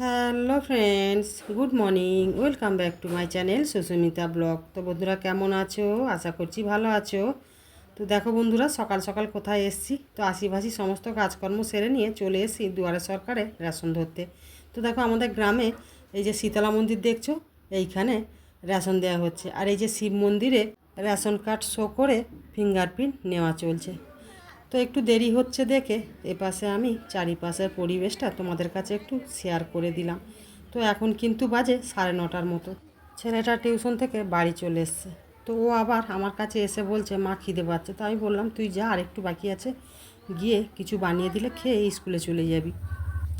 Hello friends, good morning, welcome back to my channel Susmita vlog. তো বন্ধুরা, কেমন আছো? আশা করছি ভালো আছো। তো দেখো বন্ধুরা, সকাল সকাল কোথায় এসছি? তো আশিভাসি সমস্ত কাজকর্ম সেরে নিয়ে চলে এসেছি দুয়ারে সরকারে রেশন ধরতে। তো দেখো আমাদের গ্রামে এই যে শীতলা মন্দির দেখছ, এইখানে রেশন দেওয়া হচ্ছে। আর এই যে শিব মন্দিরে রেশন কার্ড শো করে ফিঙ্গারপ্রিন্ট নেওয়া চলছে। তো একটু দেরি হচ্ছে দেখে এপাশে আমি চারিপাশের পরিবেশটা তোমাদের কাছে একটু শেয়ার করে দিলাম। তো এখন কিন্তু বাজে সাড়ে নটার মতো। ছেলেটা টিউশন থেকে বাড়ি চলে এসছে। তো ও আবার আমার কাছে এসে বলছে, মা খিদে পাচ্ছে। তো আমি বললাম, তুই যা, আর একটু বাকি আছে। গিয়ে কিছু বানিয়ে দিলে খেয়ে স্কুলে চলে যাবি।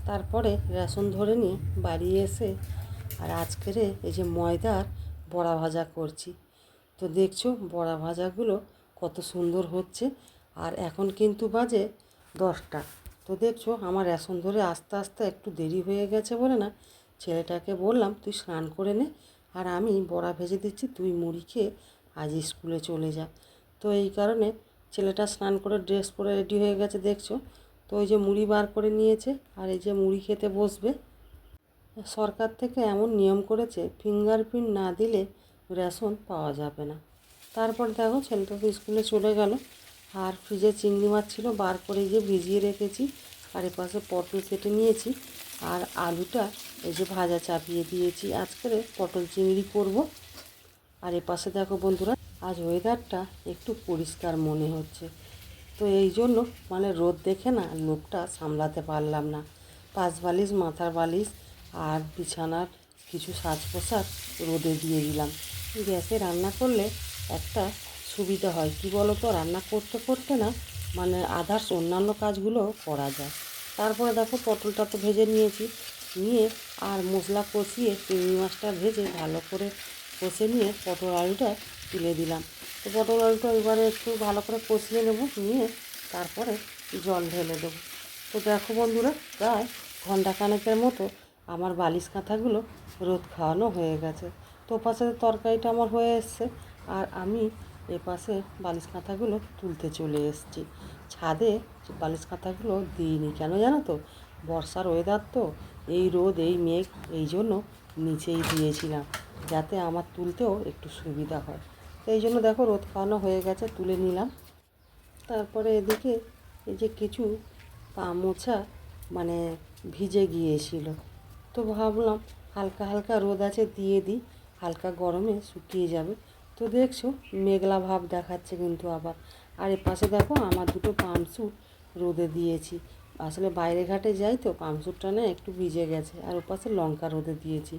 তারপরে রেশন ধরে নিয়ে বাড়ি এসে আর আজকেরে এই যে ময়দার বড়া ভাজা করছি। তো দেখছ বড়া ভাজাগুলো কত সুন্দর হচ্ছে। আর এখন কিন্তু বাজে দশটা। তো দেখছ, আমার রেশন ধরে আস্তে আস্তে একটু দেরি হয়ে গেছে বলে না ছেলেটাকে বললাম, তুই স্নান করে নে আর আমি বড়া ভেজে দিচ্ছি, তুই মুড়ি খেয়ে আজ স্কুলে চলে যা। তো এই কারণে ছেলেটা স্নান করে ড্রেস পরে রেডি হয়ে গেছে, দেখছ? তো ওই যে মুড়ি বার করে নিয়েছে আর এই যে মুড়ি খেতে বসবে। সরকার থেকে এমন নিয়ম করেছে, ফিঙ্গারপ্রিন্ট না দিলে রেশন পাওয়া যাবে না। তারপর দেখো, ছেলেটা তো স্কুলে চলে গেল। আর ফ্রিজে চিংড়ি মাছ ছিল, বার করে যে ভিজিয়ে রেখেছি। আর এপাশে পটল কেটে নিয়েছি। আর আলুটা এই যে ভাজা চাপিয়ে দিয়েছি। আজকে পটল চিংড়ি করব। আর এপাশে দেখো বন্ধুরা, আজ ওয়েদারটা একটু পরিষ্কার মনে হচ্ছে। তো এই জন্য মানে রোদ দেখে না লোকটা সামলাতে পারলাম না। পাঁচ বালিশ, মাথার বালিশ আর বিছানার কিছু সাজ পোশাক রোদে দিয়ে দিলাম। গ্যাসে রান্না করলে একটা সুবিধা হয়। কি বলো তো রান্না করতে করতে না মানে আদার্স অন্যান্য কাজগুলো করা যায়। তারপরে দেখো, পটলটা তো ভেজে নিয়েছি। নিয়ে আর মশলা কষিয়ে চিংড়ি মাছটা ভেজে ভালো করে কষে নিয়ে পটল আলুটা তুলে দিলাম। তো পটল আলুটা এবারে একটু ভালো করে কষিয়ে নেব, নিয়ে তারপরে জল ঢেলে দেবো। তো দেখো বন্ধুরা, প্রায় ঘন্টাখানেকের মতো আমার বালিশ কাঁথাগুলো রোদ খাওয়ানো হয়ে গেছে। তো পাশে তরকারিটা আমার হয়ে এসছে। আর আমি এপাশে বালিশ কাঁথাগুলো তুলতে চলে এসেছি। ছাদে বালিশ কাঁথাগুলো দিইনি। কেন জানো তো? বর্ষার ওয়েদার তো এই রোদ, এই মেঘ, এই জন্য নিচেই দিয়েছিলাম, যাতে আমার তুলতেও একটু সুবিধা হয়। এই জন্য দেখো রোদ খাওয়ানো হয়ে গেছে, তুলে নিলাম। তারপরে এদিকে এই যে কিছু পা মোছা মানে ভিজে গিয়েছিল। তো ভাবলাম হালকা হালকা রোদ আছে, দিয়ে দিই। হালকা গরমে শুকিয়ে যাবে। তো দেখছ, মেঘলা ভাব দেখাচ্ছে কিন্তু আবার। আর এ পাশে দেখো, আমার দুটো পামস্যুট রোদে দিয়েছি। আসলে বাইরে ঘাটে যাই তো পামস্যুটটা না একটু ভিজে গেছে, আর ওপাশে লঙ্কা রোদে দিয়েছি।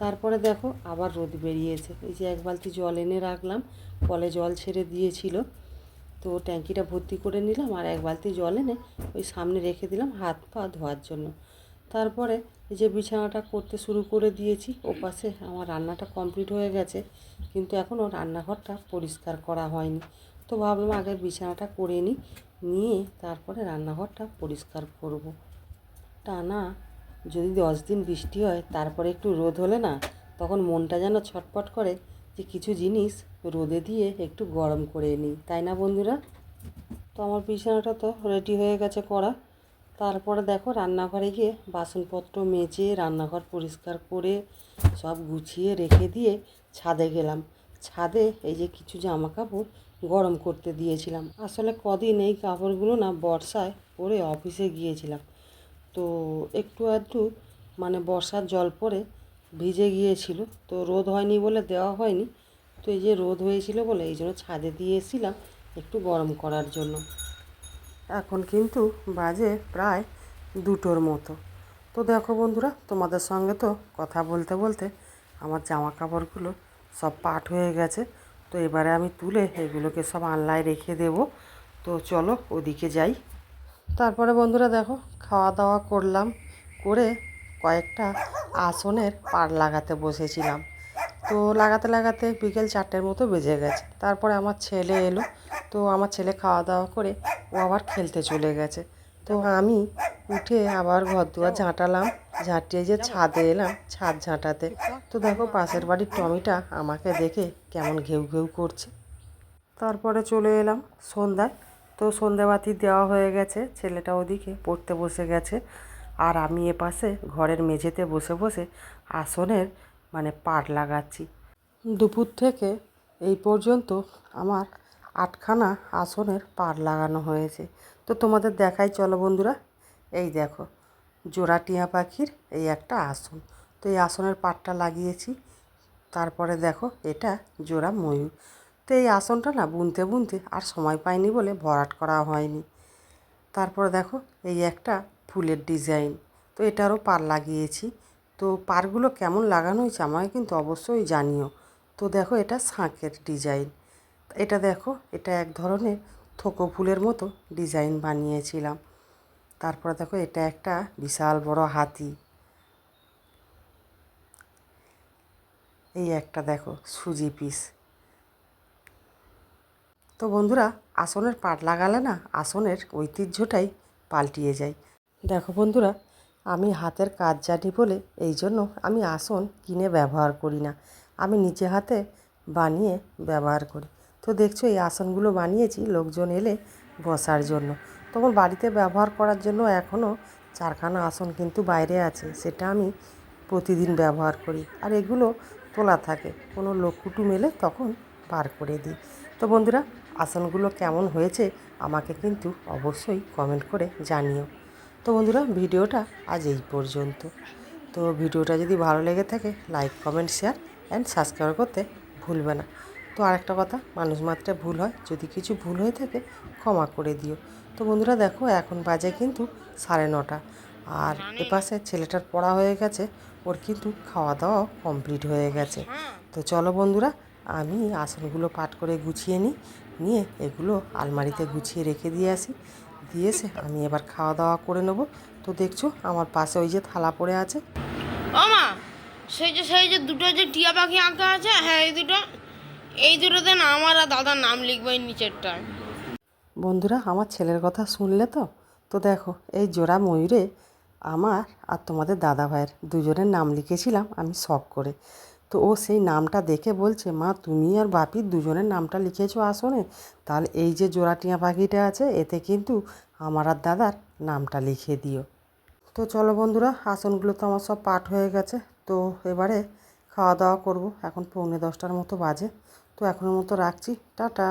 তারপরে দেখো, আবার রোদ বেরিয়েছে। এই যে এক বালতি জল এনে রাখলাম, কলে জল ছেড়ে দিয়েছিল। তো ট্যাঙ্কিটা ভর্তি করে নিলাম, আর এক বালতি জল এনে ওই সামনে রেখে দিলাম হাত পা ধোয়ার জন্য। তারপরে এই যে বিছানাটা করতে শুরু করে দিয়েছি, ওপাশে আমার রান্নাটা কমপ্লিট হয়ে গেছে, কিন্তু এখনও রান্নাঘরটা পরিষ্কার করা হয়নি। তো ভাবলাম আগে বিছানাটা করে নিই, নিয়ে তারপরে রান্নাঘরটা পরিষ্কার করব। টানা যদি দশ দিন বৃষ্টি হয়, তারপরে একটু রোদ হলে না, তখন মনটা যেন ছটপট করে যে কিছু জিনিস রোদে দিয়ে একটু গরম করে নিই। তাই না বন্ধুরা? তো আমার বিছানাটা তো রেডি হয়ে গেছে করা। তারপরে দেখো রান্নাঘরে গিয়ে বাসনপত্র মেজে, রান্নাঘর পরিষ্কার করে সব গুছিয়ে রেখে দিয়ে ছাদে গেলাম। ছাদে এই যে কিছু জামা কাপড় গরম করতে দিয়েছিলাম। আসলে কদিন এই কাপড়গুলো না বর্ষায় পরে অফিসে গিয়েছিলাম। তো একটু আধটু মানে বর্ষার জল পড়ে ভিজে গিয়েছিল। তো রোদ হয়নি বলে দেওয়া হয়নি। তো এই যে রোদ হয়েছিল বলে এই জন্য ছাদে দিয়ে এসেছিলাম একটু গরম করার জন্য। এখন কিন্তু বাজে প্রায় দুটোর মতো। তো দেখো বন্ধুরা, তোমাদের সঙ্গে তো কথা বলতে বলতে আমার জামা কাপড়গুলো সব পাট হয়ে গেছে। তো এবারে আমি তুলে এগুলোকে সব আনলায় রেখে দেব। তো চলো ওদিকে যাই। তারপরে বন্ধুরা দেখো খাওয়া দাওয়া করলাম, করে কয়েকটা আসনের পার লাগাতে বসেছিলাম। তো লাগাতে লাগাতে বিকেল চারটের মতো বেজে গেছে। তারপরে আমার ছেলে এলো। তো আমার ছেলে খাওয়া দাওয়া করে ও আবার খেলতে চলে গেছে। তো আমি উঠে আবার ঘর দুয়ার ঝাঁটালাম, ঝাঁটিয়ে যে ছাদে এলাম, ছাদ ঝাঁটাতে। তো দেখো পাশের বাড়ির টমিটা আমাকে দেখে কেমন ঘেউ ঘেউ করছে। তারপরে চলে এলাম সন্ধ্যায়। তো সন্ধ্যাবাতি দেওয়া হয়ে গেছে, ছেলেটা ওদিকে পড়তে বসে গেছে। আর আমি এপাশে ঘরের মেঝেতে বসে বসে আসনের মানে পাট লাগাচ্ছি। দুপুর থেকে এই পর্যন্ত আমার আটখানা আসনের পার লাগানো হয়েছে। তো তোমাদের দেখাই, চলো বন্ধুরা। এই দেখো, জোড়া টিয়া পাখির এই একটা আসন। তো এই আসনের পাটটা লাগিয়েছি। তারপরে দেখো, এটা জোড়া ময়ূর। তো এই আসনটা না বুনতে বুনতে আর সময় পাইনি বলে ভরাট করা হয়নি। তারপরে দেখো, এই একটা ফুলের ডিজাইন। তো এটারও পার লাগিয়েছি। তো পারগুলো কেমন লাগানো হয়েছে আমাকে কিন্তু অবশ্যই জানিও। তো দেখো, এটা শাঁখের ডিজাইন। এটা দেখো, এটা এক ধরনের থোকো ফুলের মতো ডিজাইন বানিয়েছিলাম। তারপরে দেখো, এটা একটা বিশাল বড় হাতি। এই একটা দেখো, সুজি পিস। তো বন্ধুরা, আসনের পাট লাগালে না, আসনের ঐতিহ্যটাই পাল্টিয়ে যায়। দেখো বন্ধুরা, আমি হাতের কাজ জানি বলে এই জন্য আমি আসন কিনে ব্যবহার করি না। আমি নিজে হাতে বানিয়ে ব্যবহার করি। তো দেখছ, এই আসনগুলো বানিয়েছি, লোকজন এলে বসার জন্য। তখন বাড়িতে ব্যবহার করার জন্য এখনও চারখানা আসন কিন্তু বাইরে আছে, সেটা আমি প্রতিদিন ব্যবহার করি। আর এগুলো তোলা থাকে, কোনো লোক কুটুম এলে তখন বার করে দিই। তো বন্ধুরা, আসনগুলো কেমন হয়েছে আমাকে কিন্তু অবশ্যই কমেন্ট করে জানিও। তো বন্ধুরা, ভিডিওটা আজ এই পর্যন্ত। তো ভিডিওটা যদি ভালো লেগে থাকে, like, comment, share, and subscribe করতে ভুলবে না। তো আরেকটা কথা মানুষ মাত্রে ভুল হয় যদি কিছু ভুল হয়ে থাকে ক্ষমা করে দিও। তো বন্ধুরা দেখো এখন বাজে কিন্তু সাড়ে নটা। আর এপাশে ছেলেটার পড়া হয়ে গেছে ওর কিন্তু খাওয়া দাওয়া কমপ্লিট হয়ে গেছে। তো চলো বন্ধুরা আমি আসনগুলো পাট করে গুছিয়ে নিই নিয়ে এগুলো আলমারিতে গুছিয়ে রেখে দিয়ে আসি। দিয়ে এসে আমি এবার খাওয়া দাওয়া করে নেব। তো দেখছ আমার পাশে ওই যে থালা পড়ে আছে। ও মা সেই যে সেই যে দুটো যে টিয়া পাখি আঁকা আছে হ্যাঁ এই দুটো। এই দুটোতে আমার আর দাদার নাম লিখব নিচেরটায়। বন্ধুরা, আমার ছেলের কথা শুনলে তো? তো দেখো, এই জোড়া ময়ূরে আমার আর তোমাদের দাদা ভাইয়ের দুজনের নাম লিখেছিলাম আমি শখ করে। তো ও সেই নামটা দেখে বলছে, মা, তুমি আর বাপির দুজনের নামটা লিখেছো আসনে? তাহলে এই যে জোড়া টিয়া পাখিটা আছে, এতে কিন্তু আমার আর দাদার নামটা লিখে দিও। তো চলো বন্ধুরা, আসনগুলো তো আমার সব পাঠ হয়ে গেছে। তো এবারে খাওয়া দাওয়া করব, এখন পৌনে দশটার মতো বাজে। তো এখনের মতো রাখছি। টাটা।